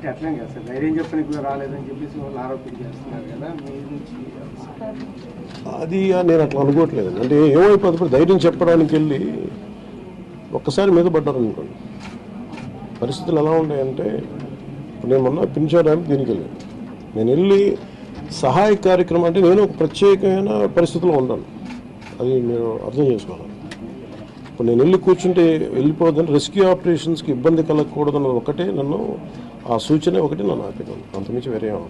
అంటే అట్లేం కదా సార్ ధైర్యం చెప్పని కూడా రాలేదని చెప్పేసి వాళ్ళు ఆరోపణ చేస్తున్నారు కదా మీ నుంచి అది నేను అట్లా అనుకోవట్లేదు. అంటే ఏమైపోతుంది ధైర్యం చెప్పడానికి వెళ్ళి ఒక్కసారి మీద పడ్డారనుకోండి పరిస్థితులు ఎలా ఉన్నాయంటే ఇప్పుడు నేను మొన్న పింఛా దీనికి వెళ్ళాను. నేను వెళ్ళి సహాయ కార్యక్రమం అంటే నేను ఒక ప్రత్యేకమైన పరిస్థితిలో ఉన్నాను. అది మీరు అర్థం చేసుకోవాలి. ఇప్పుడు నేను వెళ్ళి కూర్చుంటే వెళ్ళిపోదని రెస్క్యూ ఆపరేషన్స్కి ఇబ్బంది కలగకూడదన్న ఒకటే నన్ను ఆ సూచన ఒకటి నన్ను ఆపేదాను అంతమించి వేరే ఏం